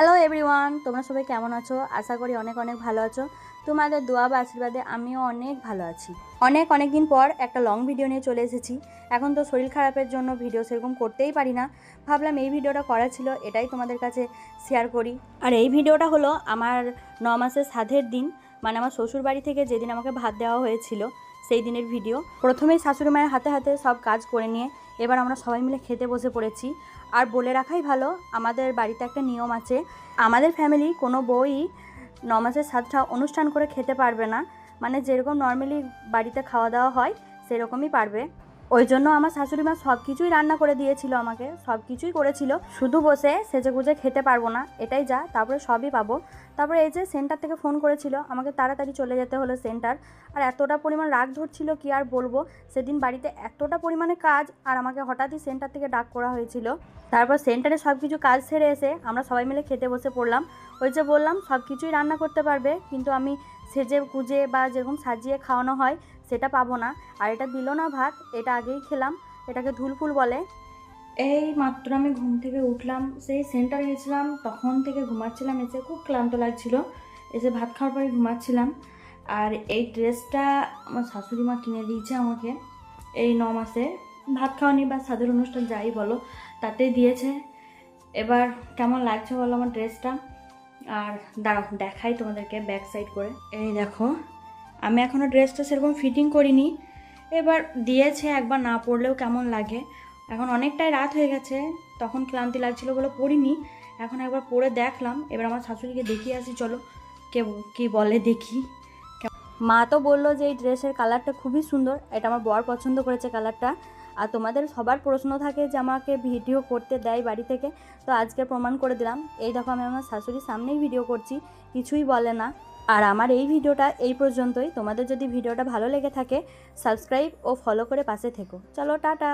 Hello everyone তোমরা সবাই কেমন আছো? আশা করি অনেক অনেক ভালো আছো। তোমাদের দোয়া বা আশীর্বাদে আমিও অনেক ভালো আছি। অনেক অনেক দিন পর একটা লং ভিডিও নিয়ে চলে এসেছি। এখন তো শরীর খারাপের জন্য ভিডিও সেরকম করতেই পারি না। ভাবলাম এই ভিডিওটা করা ছিল, এটাই তোমাদের কাছে শেয়ার করি। আর এই ভিডিওটা হলো আমার ন মাসের সাধের দিন। মানে আমার শ্বশুর বাড়ি থেকে যেদিন আমাকে ভাত দেওয়া হয়েছিল, সেই দিনের ভিডিও প্রথমেই শাশুড়ি মায়ের হাতে হাতে সব কাজ করে নিয়ে এবার আমরা সবাই মিলে খেতে বসে পড়েছি। আর বলে রাখাই ভালো, আমাদের বাড়িতে একটা নিয়ম আছে, আমাদের ফ্যামিলি কোনো বই নমাজের সাতটা অনুষ্ঠান করে খেতে পারবে না। মানে যেরকম নর্মালি বাড়িতে খাওয়া দাওয়া হয়, সেরকমই পারবে। ওই জন্য আমার শাশুড়ি মা সব কিছুই রান্না করে দিয়েছিল আমাকে সব কিছুই করেছিল। শুধু বসে সেজে গুজে খেতে পারব না, এটাই যা, তারপরে সবই পাবো। তারপরে এই যে সেন্টার থেকে ফোন করেছিল, আমাকে তাড়াতাড়ি চলে যেতে হলো সেন্টার। আর এতটা পরিমাণ রাগ ধরছিল, কি আর বলব? সেদিন বাড়িতে এতটা পরিমাণে কাজ, আর আমাকে হঠাৎই সেন্টার থেকে ডাক করা হয়েছিল। তারপর সেন্টারে সব কিছু কাজ সেরে এসে আমরা সবাই মিলে খেতে বসে পড়লাম। ওই যে বললাম সব কিছুই রান্না করতে পারবে, কিন্তু আমি সেজে কুজে বা যেরকম সাজিয়ে খাওয়ানো হয়, সেটা পাবো না। আর এটা দিল না ভাত, এটা আগেই খেলাম, এটাকে ধুলফুল বলে। এই মাত্র আমি ঘুম থেকে উঠলাম, সেই সেন্টারে গেছিলাম, তখন থেকে ঘুমাচ্ছিলাম এসে খুব ক্লান্ত লাগছিল এসে ভাত খাওয়ার পরে ঘুমাচ্ছিলাম। আর এই ড্রেসটা আমার শাশুড়ি মা কিনে দিয়েছে আমাকে, এই ন মাসে। ভাত খাওয়ানি বা স্বাদের অনুষ্ঠান যাই বলো তাতে দিয়েছে। এবার কেমন লাগছে বলো আমার ড্রেসটা? আর দাঁড়াও দেখাই তোমাদেরকে ব্যাক সাইড করে। এই দেখো আমি এখনও ড্রেসটা সেরকম ফিটিং করিনি। এবার দিয়েছে একবার না পরলেও কেমন লাগে। এখন অনেকটাই রাত হয়ে গেছে তখন ক্লান্তি লাগছিল বলে পরিনি। এখন একবার পরে দেখলাম এবার আমার শাশুড়িকে দেখিয়ে আসি চলো। কে কি বলে দেখি। মা তো বলল যে এই ড্রেসের কালারটা খুবই সুন্দর এটা আমার বর পছন্দ করেছে কালারটা আর তোমাদের সবার প্রশ্ন থাকে যে আমাকে ভিডিও করতে দেয় বাড়ি থেকে, তো আজকে প্রমাণ করে দিলাম। এই দেখো আমি আমার শাশুড়ির সামনেই ভিডিও করছি, কিছুই বলে না। আর আমার এই ভিডিওটা এই পর্যন্তই। তোমাদের যদি ভিডিওটা ভালো লেগে থাকে, সাবস্ক্রাইব ও ফলো করে পাশে থেকো। চলো, টাটা!